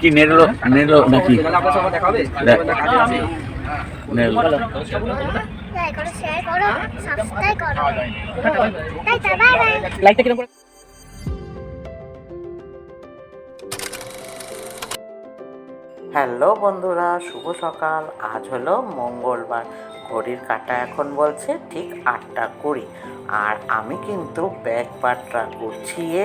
কি নাকি? হ্যালো বন্ধুরা, শুভ সকাল। আজ হলো মঙ্গলবার। ঘড়ির কাটা এখন বলছে ঠিক আটটা কুড়ি। আর আমি কিন্তু ব্যাগ পাটরা গুছিয়ে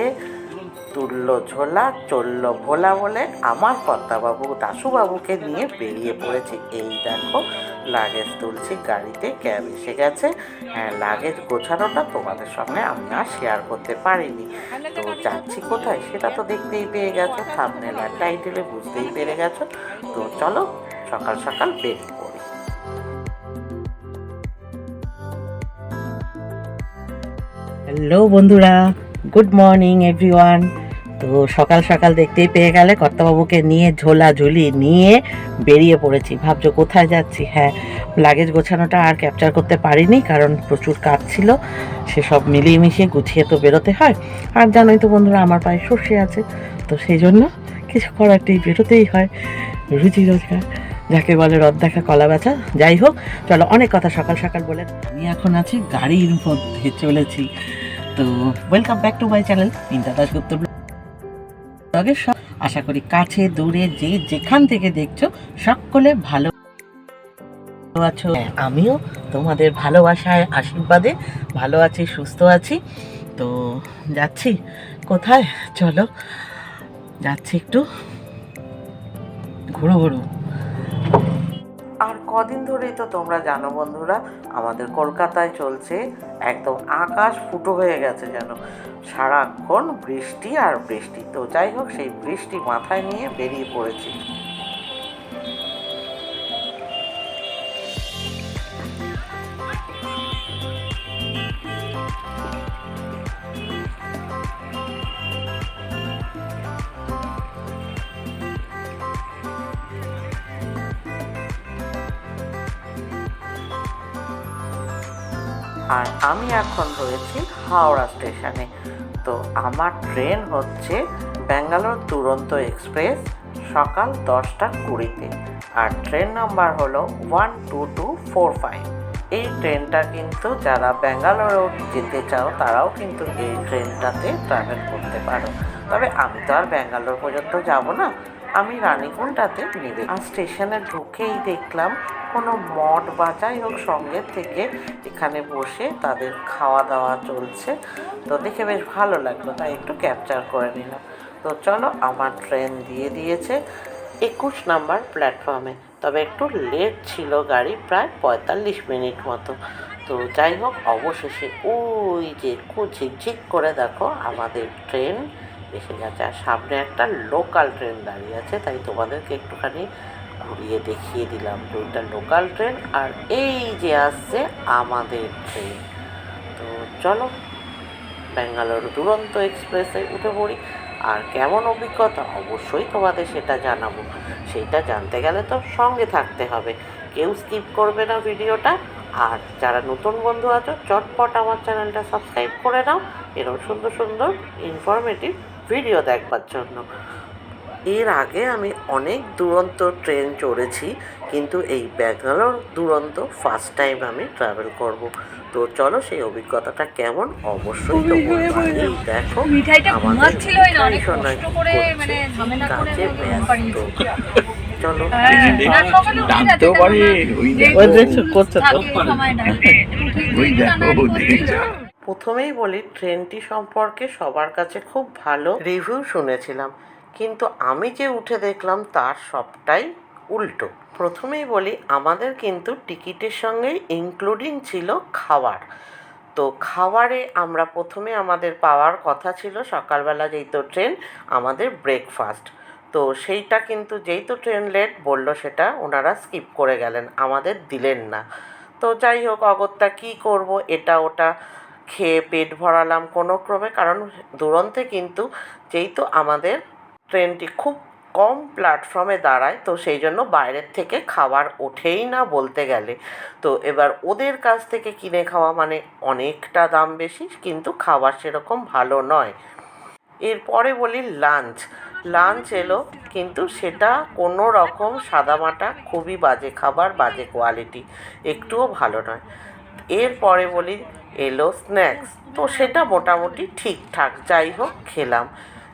তুললো ঝোলা, চলল ভোলা বলে আমার কর্তাবাবু দাশুবাবুকে নিয়ে বেরিয়ে পড়েছি। এই দেখো, লাগেজ তুলছি গাড়িতে, ক্যাব এসে গেছে। হ্যাঁ লাগেজ গোছানোটা তোমাদের সঙ্গে আমি আর শেয়ার করতে পারিনি। তো যাচ্ছি কোথায়? সেটা তো দেখতেই পেয়ে গেছো থামনেল আর টাইটেলে বুঝতেই পেরে গেছো। তো চলো, সকাল সকাল বেরিয়ে হ্যালো বন্ধুরা। গুড মর্নিং এভরিওয়ান তো সকাল সকাল দেখতেই পেয়ে গেলে কর্তাবাবুকে নিয়ে ঝোলা ঝুলি নিয়ে বেরিয়ে পড়েছি। ভাবছ কোথায় যাচ্ছি? হ্যাঁ লাগেজ গোছানোটা আর ক্যাপচার করতে পারিনি কারণ প্রচুর কাজ ছিল। সেসব মিলিয়ে মিশিয়ে গুছিয়ে তো বেরোতে হয়। আর জানোই তো বন্ধুরা, আমার পায়ে সর্ষে আছে। তো সেই জন্য কিছু করার নেই, বেরোতেই হয়। রুচি রোজগার, যাকে বলে রদ দেখা, কলা বেচা। যাই হোক, চলো অনেক কথা সকাল সকাল বলে। আমি এখন আছি গাড়ির মধ্যে চলেছি। তো welcome back to my channel তিনটা দাসগুপ্ত ব্লগের সব আশা করি কাছে দূরে যে যেখান থেকে দেখছ সকলে ভালো আছো। হ্যাঁ, আমিও তোমাদের ভালোবাসায় আশীর্বাদে ভালো আছি সুস্থ আছি। তো যাচ্ছি কোথায়? চলো যাচ্ছি একটু ঘুরো ঘুরো। আর কদিন ধরেই তো তোমরা জানো বন্ধুরা, আমাদের কলকাতায় চলছে একদম আকাশ ফুটো হয়ে গেছে যেন। সারাক্ষণ বৃষ্টি আর বৃষ্টি। তো যাই হোক, সেই বৃষ্টি মাথায় নিয়ে বেরিয়ে পড়েছি। আর আমি এখন রয়েছি হাওড়া স্টেশনে। তো আমার ট্রেন হচ্ছে ব্যাঙ্গালোর দুরন্ত এক্সপ্রেস সকাল দশটা কুড়িতে। আর ট্রেন নাম্বার হলো one two two four five. এই ট্রেনটা কিন্তু যারা ব্যাঙ্গালোরেও যেতে চাও, তারাও কিন্তু এই ট্রেনটাতে ট্রাভেল করতে পারো। তবে আমি তো আর ব্যাঙ্গালোর পর্যন্ত যাব না। আমি রানীকুণ্ডাতে নেবে আর স্টেশনে ঢুকেই দেখলাম কোনো মঠ বা যাই হোক সঙ্গে থেকে এখানে বসে তাদের খাওয়া দাওয়া চলছে। তো দেখে বেশ ভালো লাগল, তাই একটু ক্যাপচার করে নিলাম। তো চলো আমার ট্রেন দিয়ে দিয়েছে একুশ নাম্বার প্ল্যাটফর্মে তবে একটু লেট ছিল গাড়ি, প্রায় পঁয়তাল্লিশ মিনিট মতো। তো যাই হোক, অবশেষে ওই যে ঝিকঝিক করে দেখো আমাদের ট্রেন এসে গেছে আর সামনে একটা লোকাল ট্রেন দাঁড়িয়ে আছে, তাই তোমাদেরকে একটুখানি ঘুরিয়ে দেখিয়ে দিলাম দুইটা লোকাল ট্রেন আর এই যে আসছে আমাদের ট্রেন তো চলো, ব্যাঙ্গালোর দুরন্ত এক্সপ্রেসে উঠে পড়ি। আর কেমন অভিজ্ঞতা? অবশ্যই তোমাদের সেটা জানাব। সেটা জানতে গেলে তো সঙ্গে থাকতে হবে। কেউ স্কিপ করবে না ভিডিওটা। আর যারা নতুন বন্ধু আছো, চটপট আমার চ্যানেলটা সাবস্ক্রাইব করে নাও। এরকম সুন্দর সুন্দর ইনফরমেটিভ ভিডিও দেখবার জন্য এর আগে আমি অনেক দুরন্ত ট্রেন চড়েছি কিন্তু এই ব্যাঙ্গালোর দুরন্ত ফার্স্ট টাইম আমি ট্রাভেল করব তো চলো সেই অভিজ্ঞতাটা কেমন অবশ্যই তো দেখো আমাদের? মানে কাজে ব্যস্ত। চলো হ্যাঁ, পারে ওই দেখো করছে তো। ওই দেখো। দেখেছ প্রথমেই বলি, ট্রেনটি সম্পর্কে সবার কাছে খুব ভালো রিভিউ শুনেছিলাম। কিন্তু আমি যে উঠে দেখলাম, তার সবটাই উল্টো। প্রথমেই বলি, আমাদের কিন্তু টিকিটের সঙ্গে ইনক্লুডিং ছিল খাবার তো খাবারে আমরা প্রথমে আমাদের পাওয়ার কথা ছিল সকালবেলা যেই তো ট্রেন, আমাদের ব্রেকফাস্ট তো সেইটা কিন্তু যেই তো ট্রেন লেট বলল সেটা ওনারা স্কিপ করে গেলেন, আমাদের দিলেন না। তো যাই হোক, অগত্যা কী করব, এটা ওটা খেয়ে পেট ভরালাম কোনো ক্রমে, কারণ দুরন্তে কিন্তু যেই তো আমাদের ট্রেনটি খুব কম প্ল্যাটফর্মে দাঁড়ায়, তো সেই জন্য বাইরের থেকে খাবার ওঠেই না বলতে গেলে। তো এবার ওদের কাছ থেকে কিনে খাওয়া মানে অনেকটা দাম বেশি, কিন্তু খাবার সেরকম ভালো নয়। এরপরে বলি লাঞ্চ। লাঞ্চ এলো, কিন্তু সেটা কোনো রকম সাদামাটা খুবই বাজে খাবার, বাজে কোয়ালিটি, একটুও ভালো নয়। এরপরে বলি এলো স্ন্যাক্স তো সেটা মোটামুটি ঠিকঠাক, যাই হোক, খেলাম।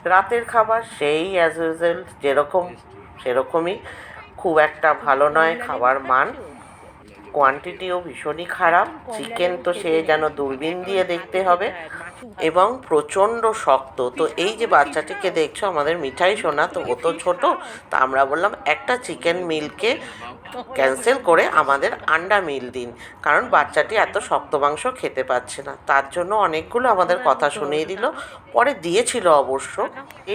রাতের খাবার সেই অ্যাজ ইউজুয়াল যেরকম, সেরকমই। খুব একটা ভালো নয়, খাবার মান। কোয়ান্টিটিও ভীষণই খারাপ। চিকেন তো সে যেন দূরবীন দিয়ে দেখতে হবে। এবং প্রচণ্ড শক্ত। তো এই যে বাচ্চাটিকে দেখছ আমাদের মিঠাই সোনা তো ও তো ছোট তো আমরা বললাম একটা চিকেন মিলকে ক্যান্সেল করে আমাদের আন্ডা মিল দিন। কারণ বাচ্চাটি এত শক্ত মাংস খেতে পাচ্ছে না। তার জন্য অনেকগুলো আমাদের কথা শুনিয়ে দিল। পরে দিয়েছিল অবশ্য।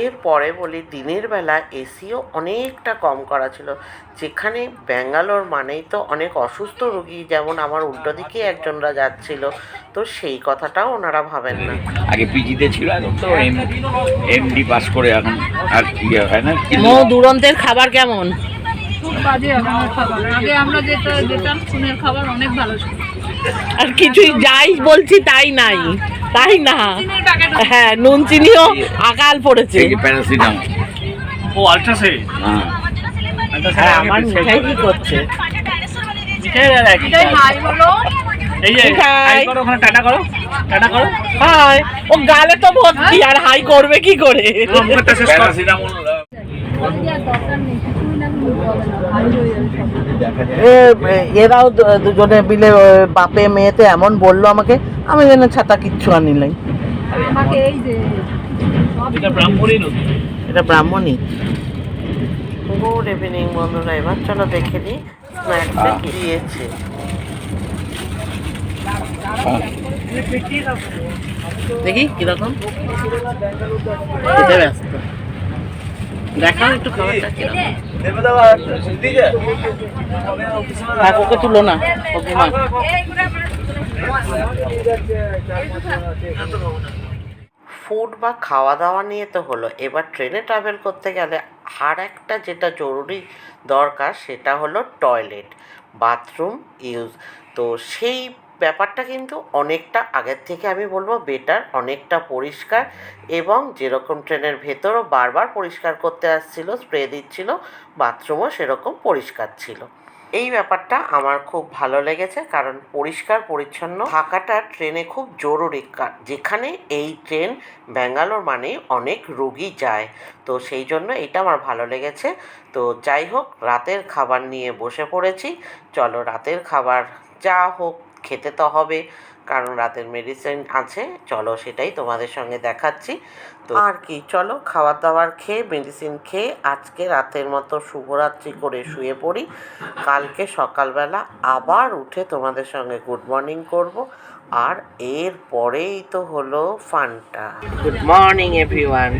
এরপরে বলি দিনের বেলা এসিও অনেকটা কম করা ছিল। যেখানে ব্যাঙ্গালোর মানেই তো অনেক অসুস্থ রুগী যেমন আমার উল্টো দিকে একজনরা যাচ্ছিল। তো সেই কথাটাও ওনারা ভাবেন না। আগে পিজিতে ছিল এখন তো এম এমডি পাস করে এখন আর ইয়ে হয় না। মো দুরন্তের খাবার কেমন? খুব বাজে খাবার। আগে আমরা যেটা যেতাম চুনের খাবার অনেক ভালো ছিল। আর কিছুই যাই বলছি তাই নাই। তাই না? হ্যাঁ নুন চিনিও আকাল পড়েছে। ও হ্যাঁ। হ্যাঁ আমার মিঠাই কি করছে? বলো। এই যে হাই করো ওখানে টাটা করো টাটা করো। হাই ও গালে তো ভর্তি আর হাই করবে কি করে? মুখটা শেষ কর। নেই এরাও দুজনে মিলে বাপে মেয়েতে এমন বলল আমাকে আমি যেন ছাতা কিচ্ছু আনিলাই আমাকে এই যে সব এটা ব্রাহ্মণই গুড ইভিনিং বন্ধুরা। এবার চলো দেখে নিই। স্ন্যাক্সে কি দিয়েছে? দেখি, কীরকম? একটু খাবারটা তুলো না ফুড বা খাওয়া দাওয়া নিয়ে তো হলো। এবার ট্রেনে ট্রাভেল করতে গেলে আর একটা যেটা জরুরি দরকার, সেটা হলো টয়লেট বাথরুম ইউজ তো সেই ব্যাপারটা কিন্তু অনেকটা আগের থেকে আমি বলব বেটার অনেকটা পরিষ্কার এবং যেরকম ট্রেনের ভেতরও বারবার পরিষ্কার করতে আসছিল স্প্রে দিচ্ছিল বাথরুমও সেরকম পরিষ্কার ছিল। এই ব্যাপারটা আমার খুব ভালো লেগেছে কারণ পরিষ্কার, পরিচ্ছন্ন থাকাটা ট্রেনে খুব জরুরি যেখানে এই ট্রেন ব্যাঙ্গালোর মানেই অনেক রোগী যায়। তো সেই জন্য এটা আমার ভালো লেগেছে। তো যাই হোক, রাতের খাবার নিয়ে বসে পড়েছি। চলো রাতের খাবার যা হোক খেতে তো হবে, কারণ রাতের মেডিসিন আছে। চলো সেটাই তোমাদের সঙ্গে দেখাচ্ছি। তো আর কি, চলো খাবার দাবার খেয়ে মেডিসিন খেয়ে আজকে রাতের মতো শুভরাত্রি করে শুয়ে পড়ি। কালকে সকালবেলা আবার উঠে তোমাদের সঙ্গে গুড মর্নিং করব। আর এর পরেই তো হলো ফানটা গুড মর্নিং এভরিওয়ান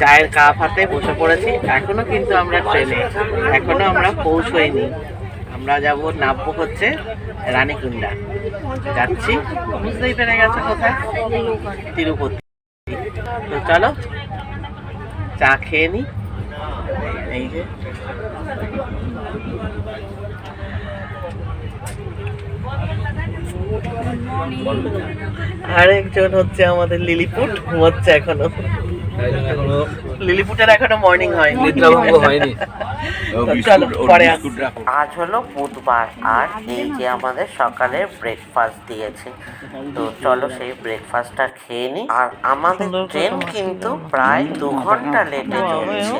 চায়ের কাপ হাতে বসে পড়েছি। এখনও কিন্তু আমরা ট্রেনে এখনও আমরা পৌঁছইনি। আমরা যাব, নামবো হচ্ছে রানীকুন্ডা যাচ্ছি। বুঝতেই পেরে গেছে কোথায়? তিরুপতি। তো চলো, চা খেয়ে নি। এই যে। আরেকজন হচ্ছে আমাদের লিলিপুট, ঘুমাচ্ছে এখনও। লিলিপুটের এখনও মর্নিং হয়নি। নিদ্রাভঙ্গ হয়নি। রাখো। আজ হলো বুধবার আর এই যে আমাদের সকালের ব্রেকফাস্ট দিয়েছে তো চলো সেই ব্রেকফাস্টটা খেয়ে নিই আর আমাদের ট্রেন কিন্তু প্রায় দু ঘণ্টা লেটে চলছে।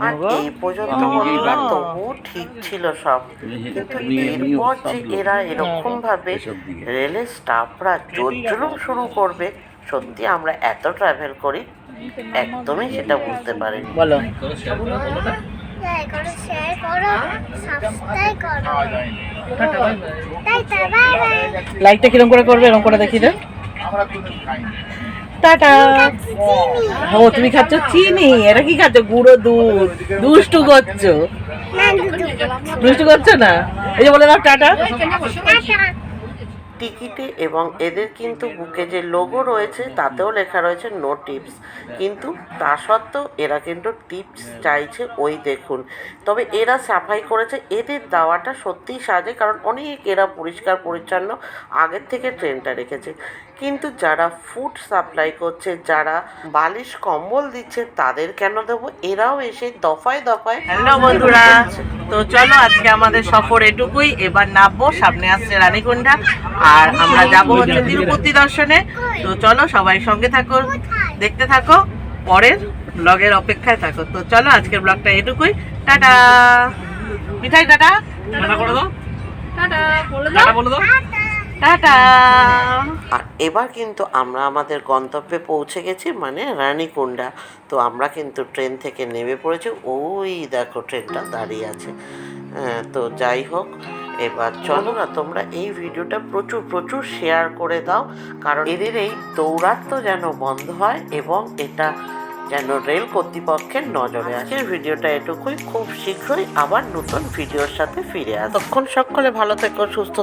আর এই পর্যন্ত বন্ধুরা তবুও ঠিক ছিল সব। কিন্তু এরপর যে এরা এরকম ভাবে রেলের স্টাফরা জোর জুলুম শুরু করবে সত্যি আমরা এত ট্রাভেল করি, একদমই সেটা বুঝতে পারিনি। বলো। লাইক করো শেয়ার করো সাবস্ক্রাইব করো তাই তা বাই বাই লাইটটা কিরম করে করবে? এরকম করে দেখি টাটা। ও, তুমি খাচ্ছ চিনি? এটা কি খাচ্ছ? গুঁড়ো দুধ। দুষ্টু করছ। দুষ্টু করছ না? এই যে বলে দাও টাটা। টিকিটে এবং এদের কিন্তু বুকে যে লোগো রয়েছে, তাতেও লেখা রয়েছে নো টিপস কিন্তু তা সত্ত্বেও এরা কিন্তু টিপস চাইছে, ওই দেখুন। তবে এরা সাফাই করেছে, এদের দেওয়াটা সত্যিই সাজে, কারণ অনেক এরা পরিষ্কার পরিচ্ছন্ন আগের থেকে ট্রেনটা রেখেছে। কিন্তু যারা ফুড সাপ্লাই করছে যারা বালিশ কম্বল দিচ্ছে তাদের কেন দেবো? এরাও এসে দফায় দফায় হ্যালো বন্ধুরা তো চলো আজকে আমাদের সফর এটুকুই। এবার নামবো সামনে আসছে রানীকুণ্ডা আর আমরা যাব হচ্ছে তিরুপতি দর্শনে। তো চলো সবাই সঙ্গে থাকো দেখতে থাকো পরের ব্লগের অপেক্ষায় থাকো। তো চলো আজকের ব্লগটা এটুকুই। টাটা! মিঠাই টাটা! টাটা করে দাও। টাটা বলে দাও। টাটা বলে দাও। টাটা। আর এবার কিন্তু আমরা আমাদের গন্তব্যে পৌঁছে গেছি মানে রানীকুণ্ডা। তো আমরা কিন্তু ট্রেন থেকে নেমে পড়েছি ওই দেখো ট্রেনটা দাঁড়িয়ে আছে। হ্যাঁ, তো যাই হোক এবার চলো না তোমরা এই ভিডিওটা প্রচুর প্রচুর শেয়ার করে দাও কারণ এদের এই তো যেন বন্ধ হয় এবং এটা যেন রেল কর্তৃপক্ষের নজরে আসে। ভিডিওটা এটুকুই খুব শীঘ্রই আবার নতুন ভিডিওর সাথে ফিরে আসে তখন সকলে ভালো থেকো সুস্থ